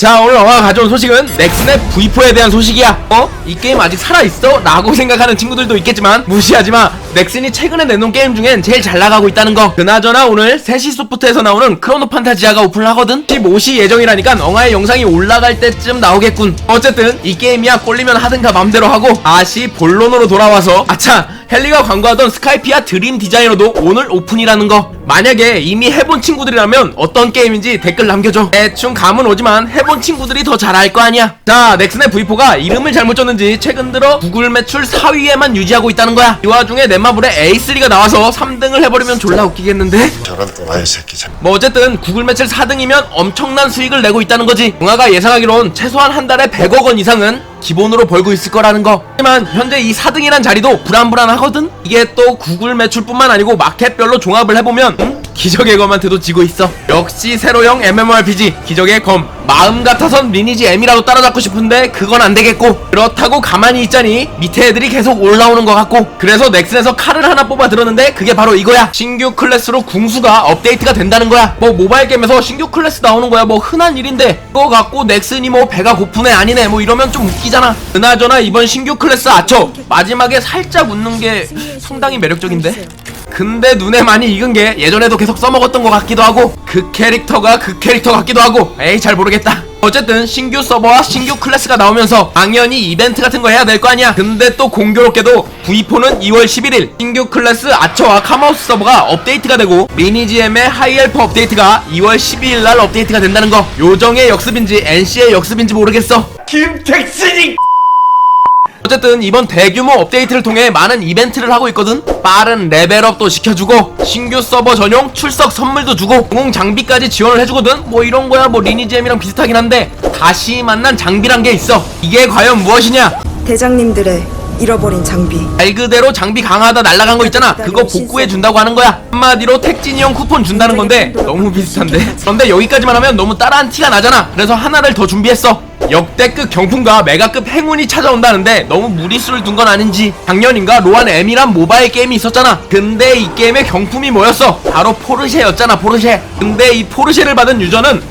자 오늘 영화가 가져온 소식은 넥슨의 V4에 대한 소식이야. 어? 이 게임 아직 살아있어? 라고 생각하는 친구들도 있겠지만 무시하지마. 넥슨이 최근에 내놓은 게임 중엔 제일 잘 나가고 있다는 거. 그나저나 오늘 3시 소프트에서 나오는 크로노 판타지아가 오픈을 하거든. 15시 예정이라니까 엉아의 영상이 올라갈 때쯤 나오겠군. 어쨌든 이 게임이야. 꼴리면 하든가 맘대로 하고 다시 본론으로 돌아와서. 아차 헬리가 광고하던 스카이피아 드림 디자이너도 오늘 오픈이라는 거. 만약에 이미 해본 친구들이라면 어떤 게임인지 댓글 남겨줘. 대충 감은 오지만 해본 친구들이 더 잘 알 거 아니야. 자 넥슨의 V4가 이름을 잘못 줬는지 최근 들어 구글 매출 4위에만 유지하고 있다는 거야. 이 와중에 넷마블에 A3가 나와서 3등을 해버리면 졸라 웃기겠는데? 저런 또라이 새끼 참. 뭐 어쨌든 구글 매출 4등이면 엄청난 수익을 내고 있다는 거지. 영화가 예상하기론 최소한 한 달에 100억 원 이상은 기본으로 벌고 있을 거라는 거 하지만 현재 이 4등이란 자리도 불안불안하거든 이게 또 구글 매출뿐만 아니고 마켓별로 종합을 해보면 응? 기적의 검한테도 지고 있어. 역시 세로형 MMORPG 기적의 검. 마음 같아선 리니지 M이라도 따라잡고 싶은데 그건 안 되겠고. 그렇다고 가만히 있자니 밑에 애들이 계속 올라오는 것 같고. 그래서 넥슨에서 칼을 하나 뽑아 들었는데 그게 바로 이거야. 신규 클래스로 궁수가 업데이트가 된다는 거야. 뭐 모바일 게임에서 신규 클래스 나오는 거야. 뭐 흔한 일인데. 그거 갖고 넥슨이 뭐 배가 고프네 아니네. 뭐 이러면 좀 웃기잖아. 그나저나 이번 신규 클래스 아처 마지막에 살짝 웃는 게 상당히 매력적인데 근데 눈에 많이 익은 게 예전에도 계속 써먹었던 것 같기도 하고 그 캐릭터가 그 캐릭터 같기도 하고. 에이 잘 모르겠다. 어쨌든 신규 서버와 신규 클래스가 나오면서 당연히 이벤트 같은 거 해야 될 거 아니야. 근데 또 공교롭게도 V4는 2월 11일 신규 클래스 아처와 카마우스 서버가 업데이트가 되고 리니지엠의 하이엘프 업데이트가 2월 12일 날 업데이트가 된다는 거. 요정의 역습인지 NC의 역습인지 모르겠어. 김택신이 어쨌든 이번 대규모 업데이트를 통해 많은 이벤트를 하고 있거든. 빠른 레벨업도 시켜주고 신규 서버 전용 출석 선물도 주고 공공 장비까지 지원을 해주거든. 뭐 이런 거야. 뭐 리니지엠이랑 비슷하긴 한데 다시 만난 장비란 게 있어. 이게 과연 무엇이냐? 대장님들의 잃어버린 장비. 말 그대로 장비 강화하다 날라간 거 있잖아. 그거 복구해 준다고 하는 거야. 한마디로 택진이 형 쿠폰 준다는 건데 너무 비슷한데? 그런데 여기까지만 하면 너무 따라한 티가 나잖아. 그래서 하나를 더 준비했어 역대급 경품과 메가급 행운이 찾아온다는데 너무 무리수를 둔 건 아닌지. 작년인가 로안 M이란 모바일 게임이 있었잖아. 근데 이 게임의 경품이 뭐였어? 바로 포르쉐였잖아 포르쉐. 근데 이 포르쉐를 받은 유저는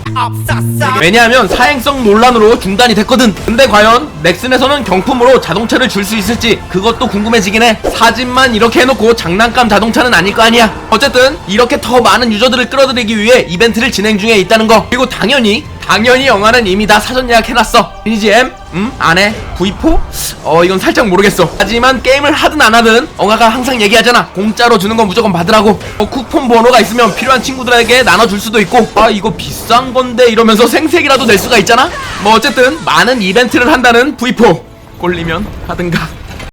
왜냐하면 사행성 논란으로 중단이 됐거든. 근데 과연 넥슨에서는 경품으로 자동차를 줄 수 있을지 그것도 궁금해지긴 해. 사진만 이렇게 해놓고 장난감 자동차는 아닐 거 아니야. 어쨌든 이렇게 더 많은 유저들을 끌어들이기 위해 이벤트를 진행 중에 있다는 거. 그리고 당연히 당연히 영화는 이미 다 사전 예약해놨어 리니지엠? 음? 안해? V4? 어 이건 살짝 모르겠어 하지만 게임을 하든 안 하든 엉아가 항상 얘기하잖아 공짜로 주는 건 무조건 받으라고 어, 쿠폰 번호가 있으면 필요한 친구들에게 나눠줄 수도 있고 아 이거 비싼 건데 이러면서 생색이라도 낼 수가 있잖아 뭐 어쨌든 많은 이벤트를 한다는 V4 꼴리면 하든가